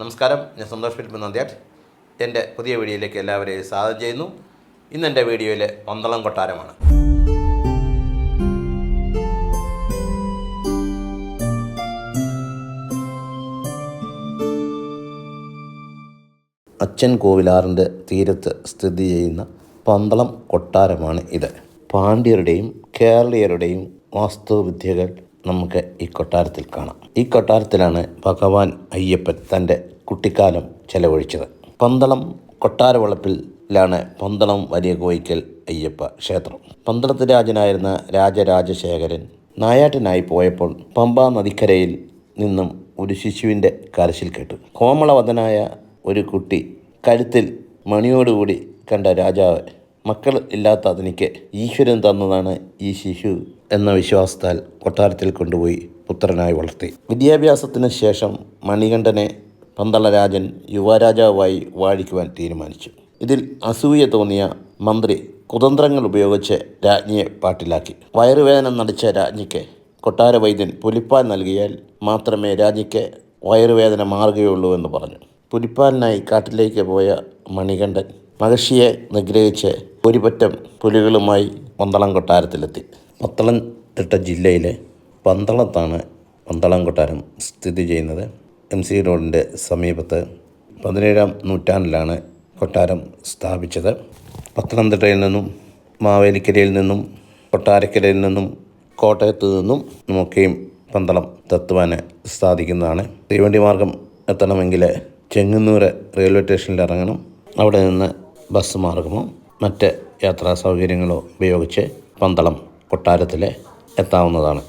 നമസ്കാരം ഞാൻ സന്തോഷ് ഫിലിപ്പ് നന്ദ്യാട്ട് എന്റെ പുതിയ വീഡിയോയിലേക്ക് എല്ലാവരെയും സ്വാഗതം ചെയ്യുന്നു. ഇന്ന് എന്റെ വീഡിയോയിലെ പന്തളം കൊട്ടാരമാണ്. അച്ഛൻ കോവിലാറിന്റെ തീരത്ത് സ്ഥിതി ചെയ്യുന്ന പന്തളം കൊട്ടാരമാണ് ഇത്. പാണ്ഡ്യരുടെയും കേരളീയരുടെയും വാസ്തുവിദ്യകൾ നമുക്ക് ഈ കൊട്ടാരത്തിൽ കാണാം. ഈ കൊട്ടാരത്തിലാണ് ഭഗവാൻ അയ്യപ്പൻ തന്റെ കുട്ടിക്കാലം ചെലവഴിച്ചത്. പന്തളം കൊട്ടാരവളപ്പിലാണ് പന്തളം വലിയ കോയിക്കൽ അയ്യപ്പ ക്ഷേത്രം. പന്തളത്ത് രാജനായിരുന്ന രാജരാജശേഖരൻ നായാട്ടിനായി പോയപ്പോൾ പമ്പാ നദിക്കരയിൽ നിന്നും ഒരു ശിശുവിന്റെ കരച്ചിൽ കേട്ടു. കോമളവതനായ ഒരു കുട്ടി കഴുത്തിൽ മണിയോടുകൂടി കണ്ട രാജാവ് മക്കൾ ഇല്ലാത്ത തനിക്ക് ഈശ്വരൻ തന്നതാണ് ഈ ശിശു എന്ന വിശ്വാസത്താൽ കൊട്ടാരത്തിൽ കൊണ്ടുപോയി പുത്രനായി വളർത്തി. വിദ്യാഭ്യാസത്തിന് ശേഷം മണികണ്ഠനെ പന്തളരാജൻ യുവരാജാവായി വാഴിക്കുവാൻ തീരുമാനിച്ചു. ഇതിൽ അസൂയ തോന്നിയ മന്ത്രി കുതന്ത്രങ്ങൾ ഉപയോഗിച്ച് രാജ്ഞിയെ പാട്ടിലാക്കി. വയറുവേദന നടിച്ച രാജ്ഞിക്ക് കൊട്ടാര വൈദ്യൻ പുലിപ്പാൽ നൽകിയാൽ മാത്രമേ രാജ്ഞിക്ക് വയറുവേദന മാറുകയുള്ളൂ എന്ന് പറഞ്ഞു. പുലിപ്പാലിനായി കാട്ടിലേക്ക് പോയ മണികണ്ഠൻ മഹർഷിയെ നിഗ്രഹിച്ച് ഒരുപറ്റം പുലികളുമായി പന്തളം കൊട്ടാരത്തിലെത്തി. പത്തളംതിട്ട ജില്ലയിലെ പന്തളത്താണ് പന്തളം കൊട്ടാരം സ്ഥിതി ചെയ്യുന്നത്. എം സി റോഡിന്റെ സമീപത്ത് പതിനേഴാം നൂറ്റാണ്ടിലാണ് കൊട്ടാരം സ്ഥാപിച്ചത്. പത്തനംതിട്ടയിൽ നിന്നും മാവേലിക്കരയിൽ നിന്നും കൊട്ടാരക്കരയിൽ നിന്നും കോട്ടയത്ത് നിന്നും നമുക്കെയും പന്തളം തത്തുവാൻ സാധിക്കുന്നതാണ്. തീവണ്ടി മാർഗം എത്തണമെങ്കിൽ ചെങ്ങന്നൂർ റെയിൽവേ സ്റ്റേഷനിൽ ഇറങ്ങണം. അവിടെ നിന്ന് ബസ് മാർഗമോ മറ്റ് യാത്രാ സൗകര്യങ്ങളോ ഉപയോഗിച്ച് പന്തളം കൊട്ടാരത്തിൽ എത്താവുന്നതാണ്.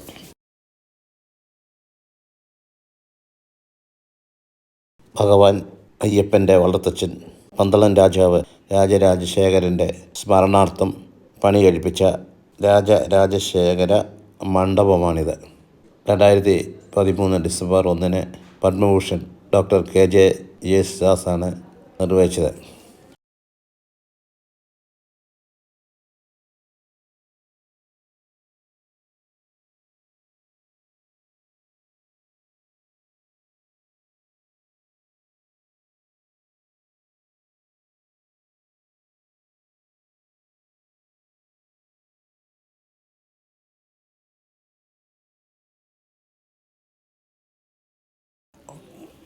ഭഗവാൻ അയ്യപ്പന്റെ വളർത്തച്ഛൻ പന്തളം രാജാവ് രാജരാജശേഖരന്റെ സ്മരണാർത്ഥം പണി കഴിപ്പിച്ച രാജരാജശേഖര മണ്ഡപമാണിത്. രണ്ടായിരത്തി പതിമൂന്ന് ഡിസംബർ ഒന്നിന് പത്മഭൂഷൺ ഡോക്ടർ കെ ജെ യേശുദാസാണ് നിർവഹിച്ചത്.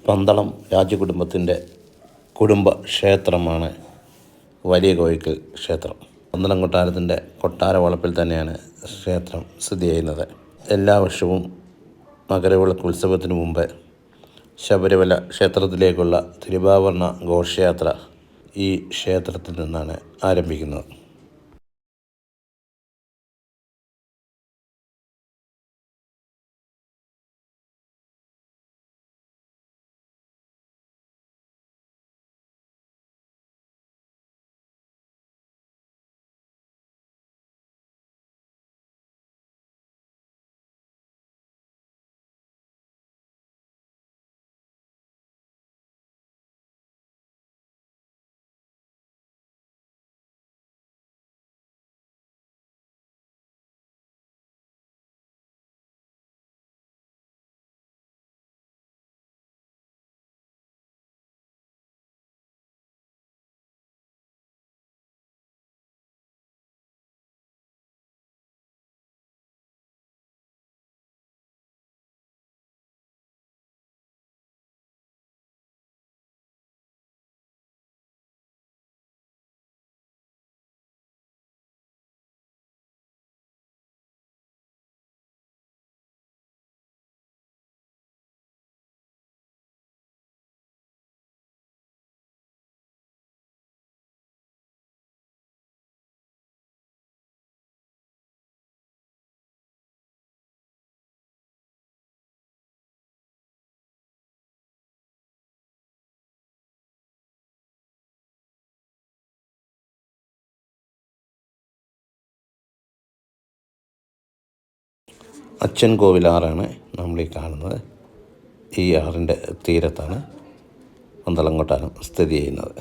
പന്തളം രാജകുടുംബത്തിന്റെ കുടുംബ ക്ഷേത്രമാണ് വലിയ കോയിക്കൽ ക്ഷേത്രം. പന്തളം കൊട്ടാരത്തിന്റെ കൊട്ടാര വളപ്പിൽ തന്നെയാണ് ക്ഷേത്രം സ്ഥിതി ചെയ്യുന്നത്. എല്ലാ വർഷവും മകരവിളക്ക് ഉത്സവത്തിന് മുമ്പ് ശബരിമല ക്ഷേത്രത്തിലേക്കുള്ള തിരുവാഭരണ ഘോഷയാത്ര ഈ ക്ഷേത്രത്തിൽ നിന്നാണ് ആരംഭിക്കുന്നത്. അച്ഛൻ കോവിലാറാണ് നമ്മൾ ഈ കാണുന്നത്. ഈ ആറിന്റെ തീരത്താണ് പന്തളം കൊട്ടാരം സ്ഥിതി ചെയ്യുന്നത്.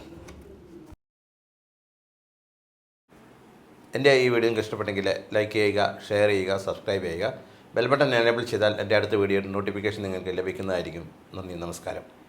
എന്റെ ഈ വീഡിയോ നിങ്ങൾക്ക് ഇഷ്ടപ്പെട്ടെങ്കിൽ ലൈക്ക് ചെയ്യുക ഷെയർ ചെയ്യുക സബ്സ്ക്രൈബ് ചെയ്യുക. ബെൽ ബട്ടൺ എനേബിൾ ചെയ്താൽ എന്റെ അടുത്ത വീഡിയോയുടെ നോട്ടിഫിക്കേഷൻ നിങ്ങൾക്ക് ലഭിക്കുന്നതായിരിക്കും. നന്ദി നമസ്കാരം.